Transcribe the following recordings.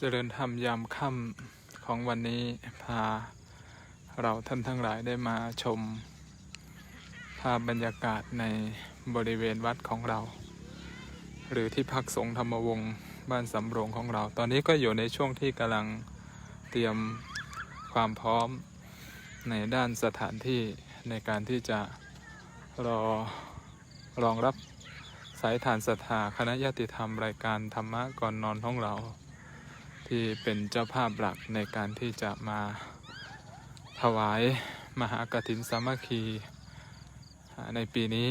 เจริญธรรมยามค่ำของวันนี้พาเราท่านทั้งหลายได้มาชม ภาพบรรยากาศในบริเวณวัดของเรา หรือที่พักสงฆ์ธรรมวงศ์บ้านสำโรงของเรา ตอนนี้ก็อยู่ในช่วงที่กำลังเตรียมความพร้อมในด้านสถานที่ในการที่จะรอรองรับสายฐานศรัทธาคณะญาติธรรมรายการธรรมะก่อนนอนของเรา ที่เป็นเจ้าภาพหลักในการที่จะมาถวายมหากฐินสามัคคีในปีนี้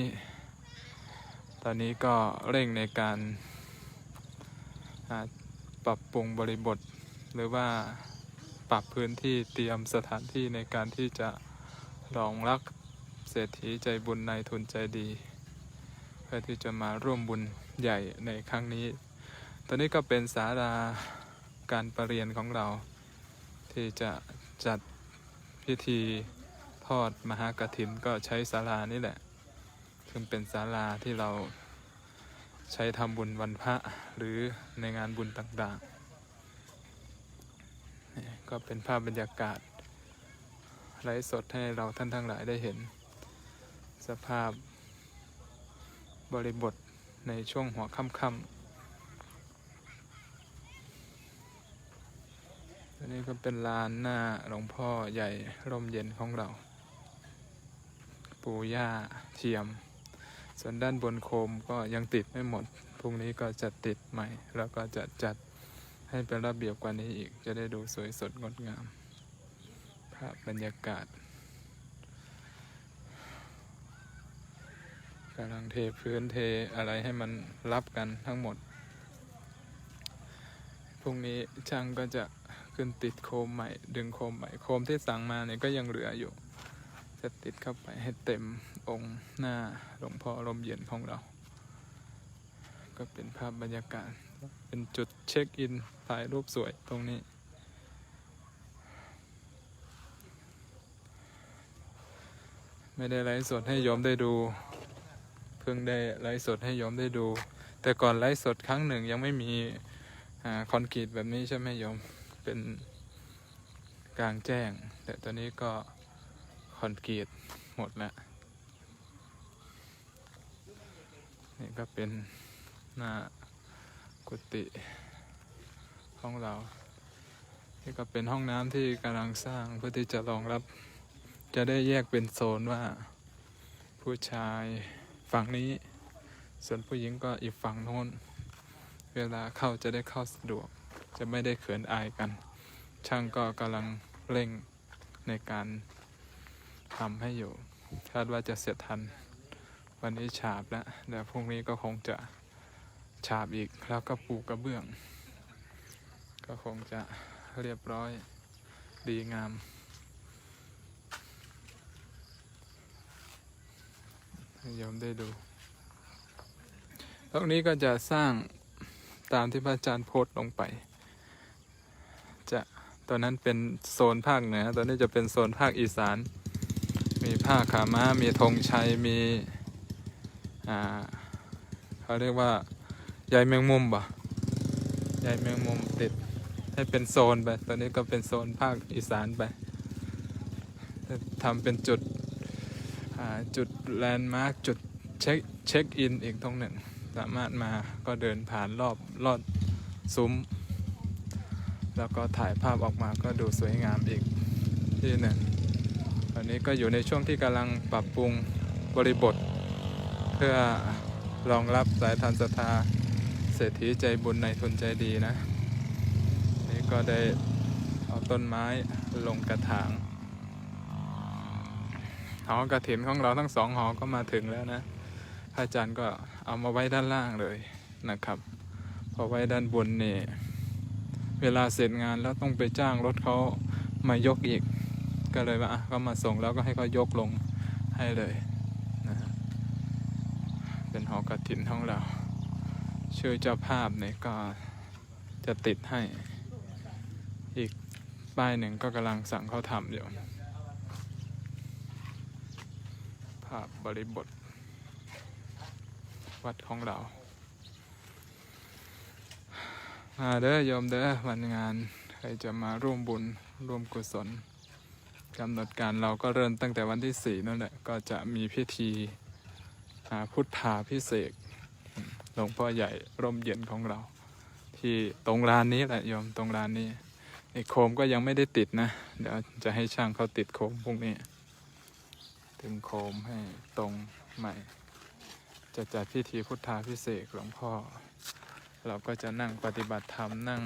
ตอนนี้ก็เร่งในการปรับปรุงบริบท หรือว่าปรับพื้นที่เตรียมสถานที่ในการที่จะรองรับเศรษฐีใจบุญในทุนใจดี เพื่อที่จะมาร่วมบุญใหญ่ในครั้งนี้ ตอนนี้ก็เป็นศาลา การประเรียนของเรา ที่จะจัดพิธีทอดมหากฐินก็ใช้ศาลานี่แหละ ซึ่งเป็นศาลาที่เราใช้ทำบุญวันพระหรือในงานบุญต่างๆ ก็เป็นภาพบรรยากาศไลฟ์สดให้เราท่านทั้งหลายได้เห็น สภาพบริบทในช่วงหัวค่ำๆ อันนี้ก็เป็นลานหน้าหลวงพ่อใหญ่ร่มเย็นของเรา ปูย่าเทียม ส่วนด้านบนโคมก็ยังติดไม่หมด พรุ่งนี้ก็จะติดใหม่ แล้วก็จะจัดให้เป็นระเบียบกว่านี้อีก จะได้ดูสวยสดงดงาม ภาพบรรยากาศกำลังเทพื้นเทอะไรให้มันรับกันทั้งหมด พรุ่งนี้ช่างก็จะ ขึ้นติดโคมใหม่ ดึงโคมใหม่ โคมที่สั่งมาเนี่ยก็ยังเหลืออยู่ จะติดเข้าไปให้เต็มองค์หน้าหลวงพ่อลมเย็นของเรา ก็เป็นภาพบรรยากาศ เป็นจุดเช็คอินถ่ายรูปสวยตรงนี้ไม่ได้ไลฟ์สดให้โยมได้ดู เพิ่งได้ไลฟ์สดให้โยมได้ดู แต่ก่อนไลฟ์สดครั้งหนึ่งยังไม่มีอคอนกรีตแบบนี้ใช่ไหมยม เป็นกลางแจ้ง แต่ตอนนี้ก็คอนกรีตหมดแล้ว นี่ก็เป็นหน้ากุฏิของเรา นี่ก็เป็นห้องน้ำที่กำลังสร้างเพื่อที่จะรองรับ จะได้แยกเป็นโซนว่า ผู้ชายฝั่งนี้ ส่วนผู้หญิงก็อีกฝั่งโน้น เวลาเข้าจะได้เข้าสะดวก จะไม่ได้เขินอายกัน ช่างก็กำลังเร่งในการทำให้อยู่ คาดว่าจะเสร็จทัน วันนี้ฉาบแล้วเดี๋ยวพรุ่งนี้ก็คงจะฉาบอีกแล้วก็ปูกระเบื้อง ก็คงจะเรียบร้อยดีงามให้โยมได้ดู ตรงนี้ก็จะสร้างตามที่พระอาจารย์โพสต์ลงไป ตอนนั้นเป็นโซนภาคเหนือตอนนี้จะเป็นโซนภาคอีสาน มีผ้าขาม้า มีธงชัย มี อ่าเขาเรียกว่าใยแมงมุมบ่ใยแมงมุมติดให้เป็นโซนไป ตอนนี้ก็เป็นโซนภาคอีสานไปทำเป็นจุดจุดแลนด์มาร์กจุดเช็คเช็คอินอีกตรงหนึ่ง สามารถมาก็เดินผ่านรอบลอดซุ้ม แล้วก็ถ่ายภาพออกมาก็ดูสวยงามอีกที่หนึ่งตอนนี้ก็อยู่ในช่วงที่กำลังปรับปรุงบริบท เพื่อรองรับสายทานศรัทธาเศรษฐีใจบุญในทุนใจดีนะ นี่ก็ได้เอาต้นไม้ลงกระถางหอกระถินของเราทั้งสองหอก็มาถึงแล้วนะพระอาจารย์ก็เอามาไว้ด้านล่างเลยนะครับ พอไว้ด้านบนนี่ เวลาเสร็จงานแล้วต้องไปจ้างรถเขามายกอีก ก็เลยว่าอะเขามาส่งแล้วก็ให้เขายกลงให้เลยนะเป็นหอกระถินของเรา ชื่อเจ้าภาพเนี่ยก็จะติดให้ อีกป้ายหนึ่งก็กำลังสั่งเขาทำอยู่ ภาพบริบท วัดของเรา มาเด้อโยมเด้อวันงานใครจะมาร่วมบุญร่วมกุศลกำหนดการเราก็เริ่มตั้งแต่วันที่สี่นั่นแหละก็จะมีพิธีพุทธาพิเศษหลวงพ่อใหญ่ร่มเย็นของเรา ที่ตรงลานนี้แหละโยมตรงลานนี้ไอ้โคมก็ยังไม่ได้ติดนะ เดี๋ยวจะให้ช่างเขาติดโคมพรุ่งนี้ถึงโคมให้ตรงใหม่ จะจัดพิธีพุทธาพิเศษหลวงพ่อ เราก็จะนั่งปฏิบัติธรรมนั่ง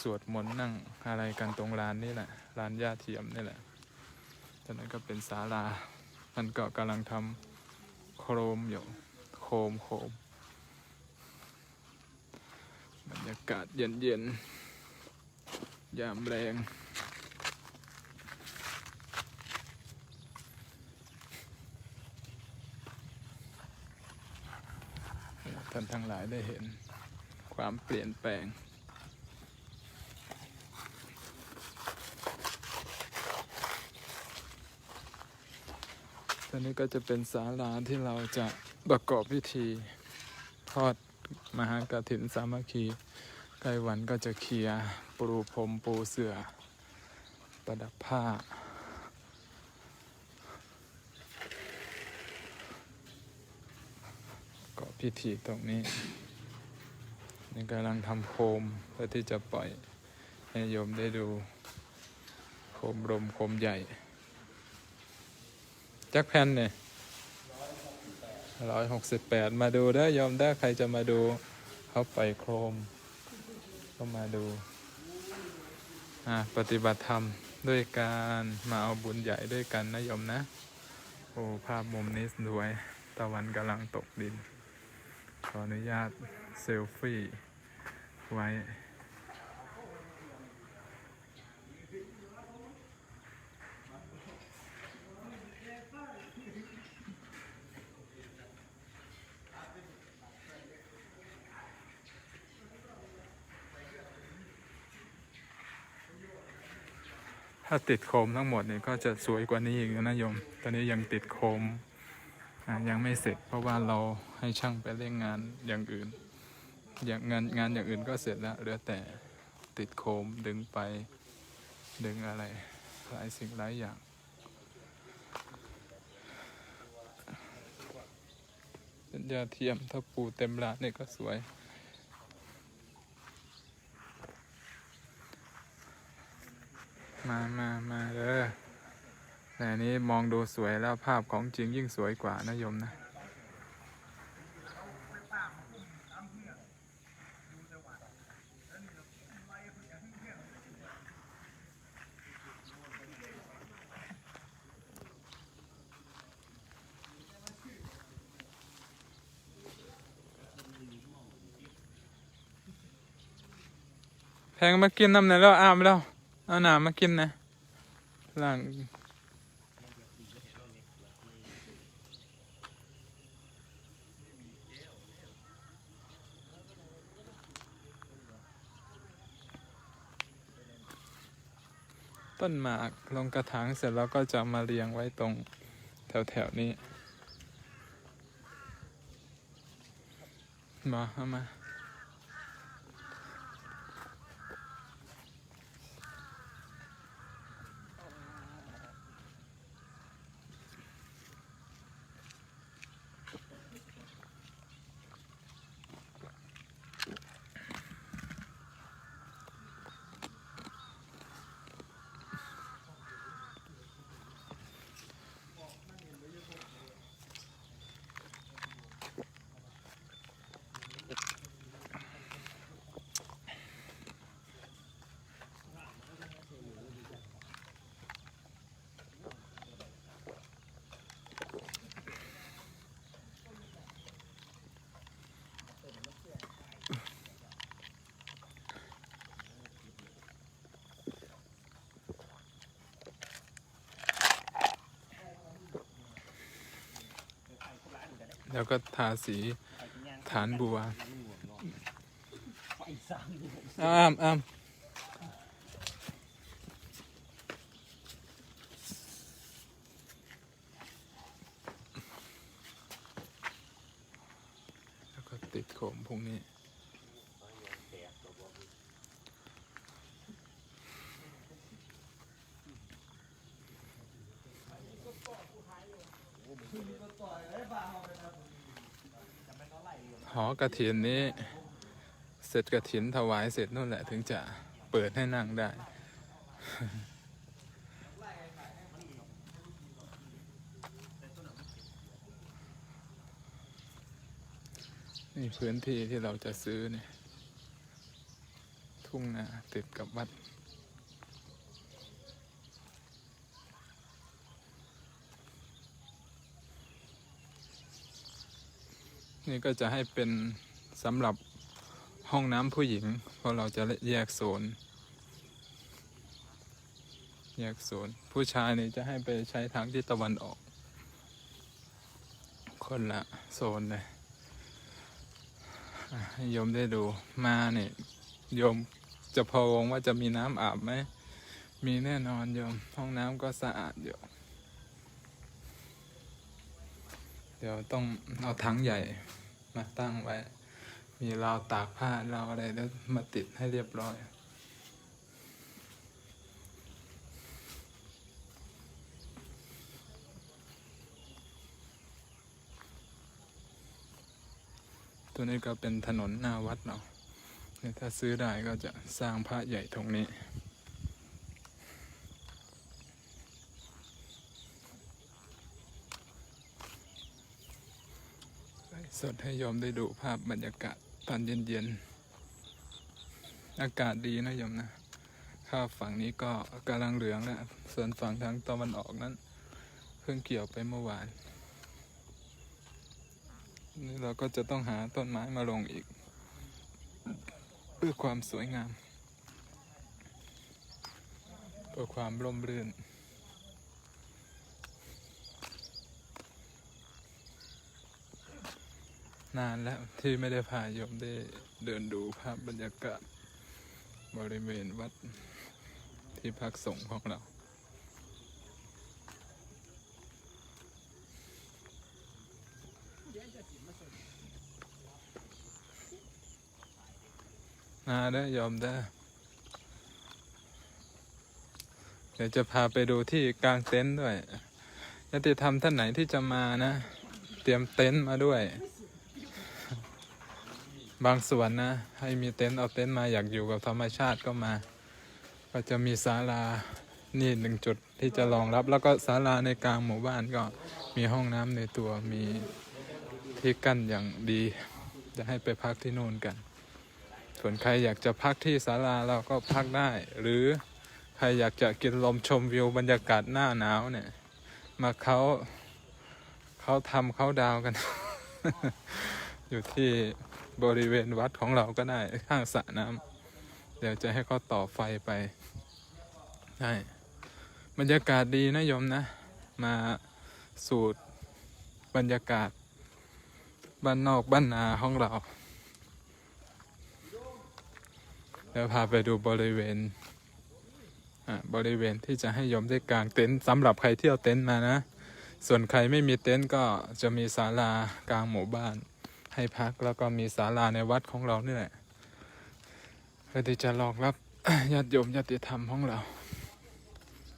สวดมนต์นั่งอะไรกันตรงลานนี่แหละลานย่าเทียมนี่แหละจากนั้นก็เป็นศาลามันก็กำลังทำโครมอยู่โคมโคมบรรยากาศเย็นเย็นยามแรงท่านทั้งหลายได้เห็น ความเปลี่ยนแปลง ตอนนี้ก็จะเป็นศาลาที่เราจะประกอบพิธีทอดมหากฐินสามัคคีใกล้วันก็จะเคลียร์ปูพรมปูเสือ ประดับผ้าก็พิธีตรงนี้ นี่กำลังทำโคมเพื่อที่จะปล่อยให้โยมได้ดูโคมรมโคมใหญ่ จักแผ่นเนี่ยร้อยหกสิบแปดมาดูได้อยมได้ใครจะมาดูเขาปล่อยโคมก็มาดูอ่าปฏิบัติธรรมด้วยการมาเอาบุญใหญ่ด้วยกันนะโยมนะ โอ้ภาพมุมนี้สวย ตะวันกำลังตกดิน ขออนุญาตเซลฟี่ ไว้ ถ้าติดโคมทั้งหมดเนี่ยก็จะสวยกว่านี้อีกนะโยม ตอนนี้ยังติดโคมยังไม่เสร็จเพราะว่าเราให้ช่างไปเร่งงานอย่างอื่น อย่างงานงานอย่างอื่นก็เสร็จแล้วเหลือแต่ติดโคมดึงไปดึงอะไรหลายสิ่งหลายอย่างสัญญาเทียมถ้าปูเต็มร้านเนี่ยก็สวย มามามาเด้อแต่นี้มองดูสวยแล้วภาพของจริงยิ่งสวยกว่านะโยมนะ แพงมากินน้ำไหนแล้วอาบแล้วเอาหนามากินนะหลังต้นหมากลงกระถางเสร็จแล้วก็จะมาเรียงไว้ตรงแถวๆนี้ มาเอามา แล้วก็ทาสีฐานบัวอ้ามอ้ามแล้วก็ติดโขมพวกนี้ต่อยแหอกระถินนี้ เสร็จกระถินถวายเสร็จนู่นแหละถึงจะเปิดให้นั่งได้ นี่พื้นที่ที่เราจะซื้อเนี่ย ทุ่งนาติดกับวัด นี่ก็จะให้เป็นสำหรับห้องน้ำผู้หญิง เพราะเราจะแยกโซน แยกโซน ผู้ชายนี่จะให้ไปใช้ทางที่ตะวันออก คนละโซนเลยโยมได้ดูมาเนี่ยโยมจะพอวงว่าจะมีน้ำอาบไหม มีแน่นอนโยม ห้องน้ำก็สะอาดอยู่ เดี๋ยวต้องเอาถังใหญ่มาตั้งไว้ มีราวตากผ้าราวอะไรแล้วมาติดให้เรียบร้อยตัวนี้ก็เป็นถนนหน้าวัดเนาะถ้าซื้อได้ก็จะสร้างพระใหญ่ตรงนี้ สดให้โยมได้ดูภาพบรรยากาศตอนเย็นๆ อากาศดีนะโยมนะ ข้าวฝั่งนี้ก็กำลังเหลืองแล้ว ส่วนฝั่งทางตะวันออกนั้น เพิ่งเกี่ยวไปเมื่อวาน นี่เราก็จะต้องหาต้นไม้มาลงอีก เพื่อความสวยงาม เพื่อความร่มรื่น นานแล้วที่ไม่ได้พาโยมได้เดินดูภาพบรรยากาศบริเวณวัดที่พักสงฆ์ของเรามาได้ยอมได้ เดี๋ยวจะพาไปดูที่กลางเต็นท์ด้วยญาติธรรมท่านไหนที่จะมานะ เตรียมเต็นท์มาด้วย บางส่วนนะ ให้มีเต็นท์เอาเต็นท์มาอยากอยู่กับธรรมชาติก็มา ก็จะมีศาลานี่หนึ่งจุดที่จะรองรับ แล้วก็ศาลาในกลางหมู่บ้านก็มีห้องน้ำในตัวมีที่กั้นอย่างดี จะให้ไปพักที่นู่นกัน ส่วนใครอยากจะพักที่ศาลาเราก็พักได้ หรือใครอยากจะกินลมชมวิวบรรยากาศหน้าหนาวเนี่ยมาเขาเขาทำเขาดาวกัน อยู่ที่ บริเวณวัดของเราก็ได้ข้างสระน้ำเดี๋ยวจะให้เขาต่อไฟไปใช่บรรยากาศดีนะโยมนะ มาสูตรบรรยากาศ บ้านนอกบ้านนาของเราเดี๋ยวพาไปดูบริเวณอ่าบริเวณที่จะให้โยมได้กางเต็นท์สำหรับใครที่เอาเต็นท์มานะ ส่วนใครไม่มีเต็นท์ก็จะมีศาลากลางหมู่บ้าน ให้พักแล้วก็มีศาลาในวัดของเรานี่แหละเพื่อที่จะรองรับญาติโยมญาติธรรมของเรา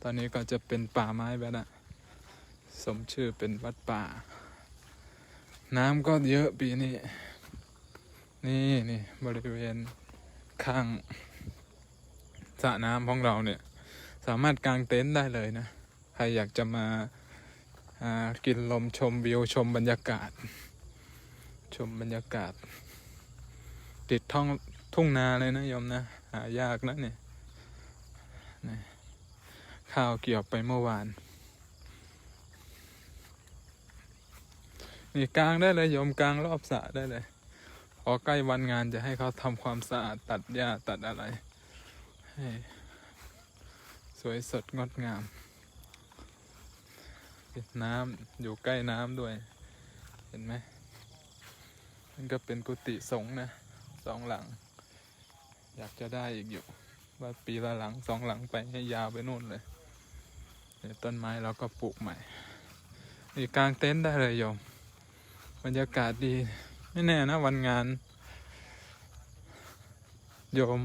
ตอนนี้ก็จะเป็นป่าไม้ไปละสมชื่อเป็นวัดป่า น้ำก็เยอะปีนี้ นี่นี่บริเวณข้างสระน้ำของเราเนี่ย สามารถกางเต็นท์ได้เลยนะ ใครอยากจะมาากินลมชมวิวชมบรรยากาศ ชมบรรยากาศ ติดท้องทุ่งนาเลยนะยมนะหายากนะเนี่ยนี่ข้าวเกี่ยวไปเมื่อวาน นี่กลางได้เลยยมกลางรอบสระได้เลย พอใกล้วันงานจะให้เขาทำความสะอาดตัดหญ้าตัดอะไร ให้สวยสดงดงามติดน้ำอยู่ใกล้น้ำด้วย เห็นไหม มันก็เป็นกุฏิสงฆ์นะสองหลัง อยากจะได้อีกอยู่ ว่าปีละหลังสองหลังไปให้ยาวไปนู่นเลยเดี๋ยวต้นไม้เราก็ปลูกใหม่นี่กลางเต็นท์ได้เลยโยม บรรยากาศดี ไม่แน่นะวันงาน โยม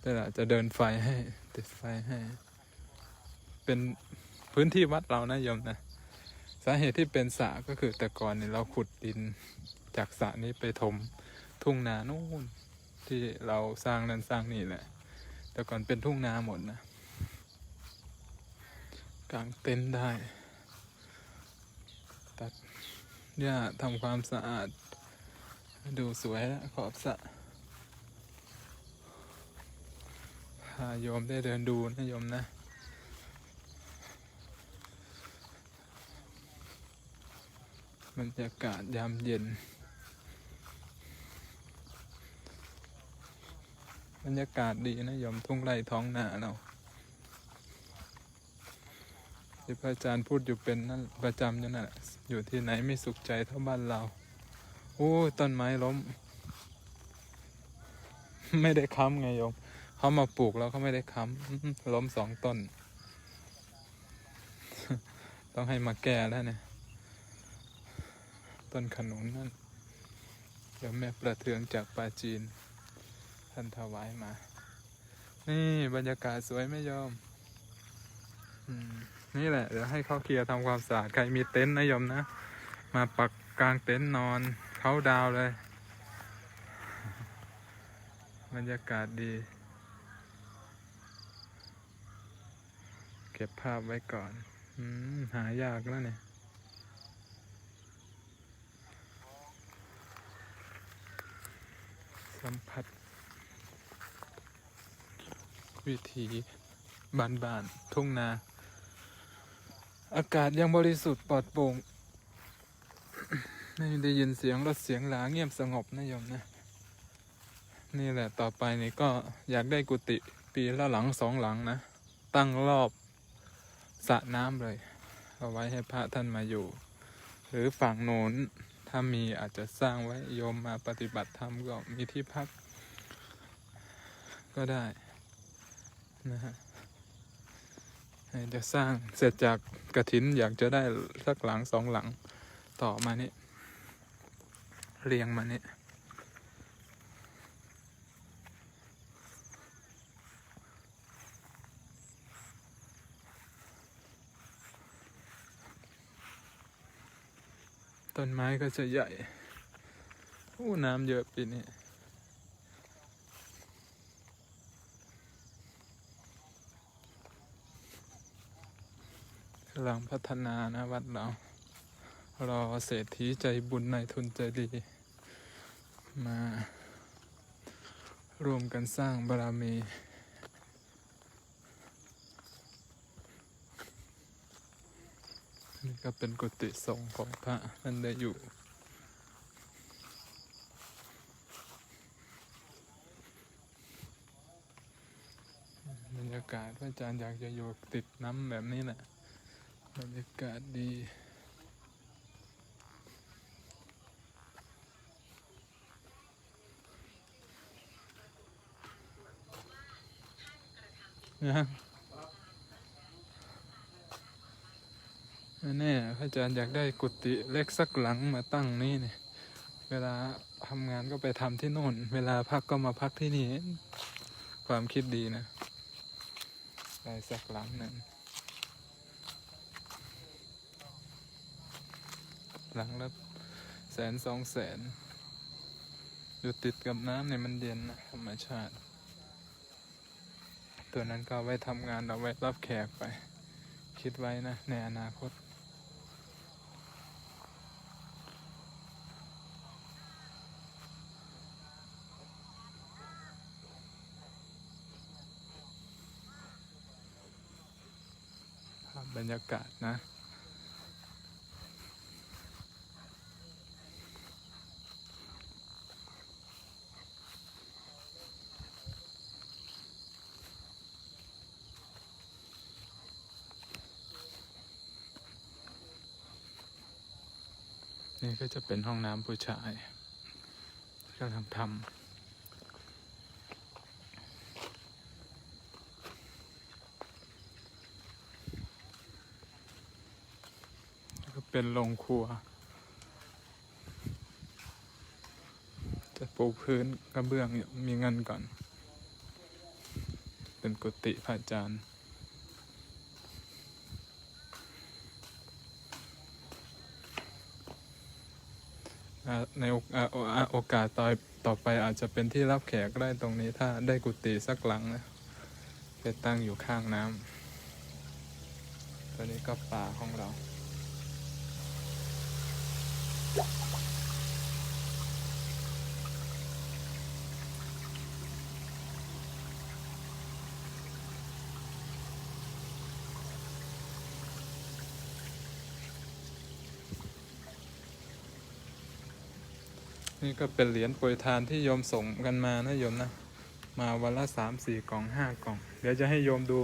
แต่ละจะเดินไฟให้ติดไฟให้ เป็นพื้นที่วัดเรานะโยมนะ สาเหตุที่เป็นสระก็คือแต่ก่อนเนี่ยเราขุดดิน จากสระนี้ไปถมทุ่งนานู่นที่เราสร้างนั้นสร้างนี่แหละ แต่ก่อนเป็นทุ่งนาหมดนะกางเต็นท์ได้ ตัดหญ้าทำความสะอาด ดูสวยแล้วขอบสระพาโยมได้เดินดูนะโยมนะบรรยากาศยามเย็น บรรยากาศดีนะยมทุ่งไร่ท้องนาเราที่พระอาจารย์พูดอยู่เป็นนั่นประจำอยู่นั่นแหละอยู่ที่ไหนไม่สุขใจเท่าบ้านเรา โอ้ยต้นไม้ล้ม ไม่ได้ค้ำไงโยมเขามาปลูกแล้วเขาไม่ได้ค้ำล้มสองต้น ต้องให้มาแก้แล้วเนี่ย ต้นขนุนนั่นเดี๋ยวแม่ประเทืองจากปาจีน ท่านถวายมา นี่บรรยากาศสวยไหม่ยอมนี่แหละ เดี๋ยวให้เขาเคลียร์ทำความสะอาดใครมีเต็นท์นะยมนะ มาปักกลางเต็นท์นอนเขาดาวเลย บรรยากาศดี เก็บภาพไว้ก่อนอหายากแล้วเนี่ยสัมผัส วิถีบานบานทุ่งนา อากาศยังบริสุทธิ์ปลอดโปร่งไม่ได้ยินเสียงรถเสียงหลาเงียบสงบนะโยมนะ นี่แหละต่อไปนี่ก็อยากได้กุฏิปีละหลังสองหลังนะ ตั้งรอบสระน้ำเลย เอาไว้ให้พระท่านมาอยู่ หรือฝั่งโน้นถ้ามีอาจจะสร้างไว้โยมมาปฏิบัติธรรมก็มีที่พัก ก็ได้ นะฮะจะสร้างเสร็จจากกระถินอยากจะได้สักหลังสองหลังต่อมานี่เรียงมานี่ต้นไม้ก็จะใหญ่โอ้น้ำเยอะปีนี้ กำลังพัฒนานะวัดเรา รอเศรษฐีใจบุญในทุนใจดี มาร่วมกันสร้างบารมีนี่ก็เป็นกุฏิสงฆ์ของพระท่านได้อยู่ บรรยากาศพระอาจารย์อยากจะอยู่ติดน้ำแบบนี้แหละ บรรยากาศดีนะแน่พระอาจารย์อยากได้กุฏิเล็กสักหลังมาตั้งนี่เนี่ย เวลาทำงานก็ไปทำที่โน่น เวลาพักก็มาพักที่นี่ ความคิดดีนะ ได้สักหลังหนึ่ง หลังละแสนสองแสน อยู่ติดกับน้ำเนี่ยมันเย็นนะธรรมชาติ ตัวนั้นก็เอาไว้ทำงานเอาไว้รับแขกไป คิดไว้นะ ในอนาคตภาพบรรยากาศนะ นี่ก็จะเป็นห้องน้ำผู้ชายกำลังทำก็เป็นโรงครัว จะปูพื้นกระเบื้องมีเงินก่อน เป็นกุฏิพระอาจารย์ อ อ่า ในโอกาสต่อต่อไปอาจจะเป็นที่รับแขกได้ตรงนี้ถ้าได้กุฏิสักหลังนะไปตั้งอยู่ข้างน้ำตัวนี้ก็ป่าของเรา นี่ก็เป็นเหรียญโปรยทานที่โยมส่งกันมานะโยมนะ มาวันละสามสี่กล่องห้ากล่อง เดี๋ยวจะให้โยมดู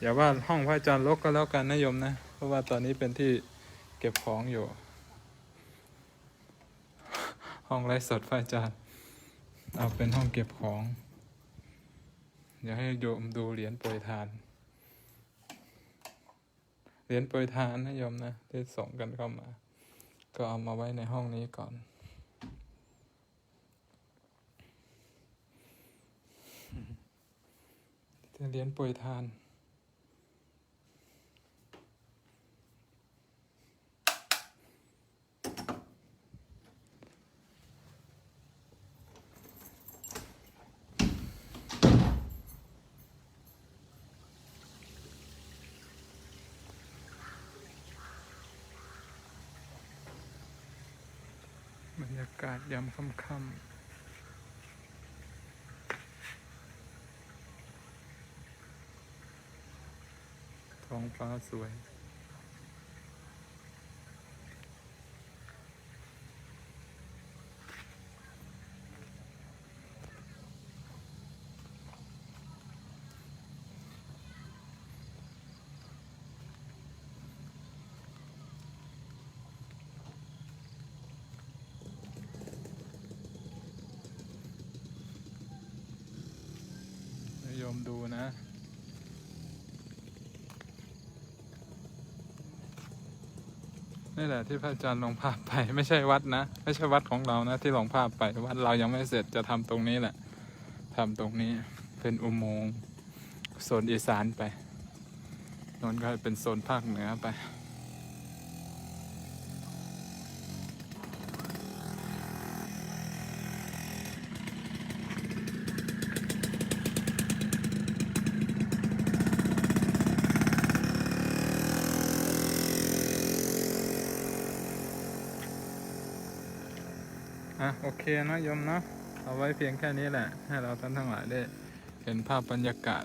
อย่าว่าห้องพระอาจารย์รกก็แล้วกันนะโยมนะ เพราะว่าตอนนี้เป็นที่เก็บของอยู่ ห้องไร้สดพระอาจารย์ เอาเป็นห้องเก็บของ เดี๋ยวให้โยมดูเหรียญโปรยทาน เหรียญโปรยทานนะโยมนะที่ส่งกันเข้ามา ก็เอามาไว้ในห้องนี้ก่อน จะ เหรียญโปรยทาน บรรยากาศยามค่ำๆ ท้องฟ้าสวยโยมดูนะ นี่แหละที่พระอาจารย์ลงภาพไปไม่ใช่วัดนะ ไม่ใช่วัดของเรานะ ที่ลงภาพไปวัดเรายังไม่เสร็จจะทำตรงนี้แหละทำตรงนี้เป็นอุโมงค์โซนอีสานไปนนก็เป็นโซนภาคเหนือไป เคนะยมเนาะเอาไว้เพียงแค่นี้แหละ ให้เราท่านทั้งหลายได้เห็นภาพบรรยากาศ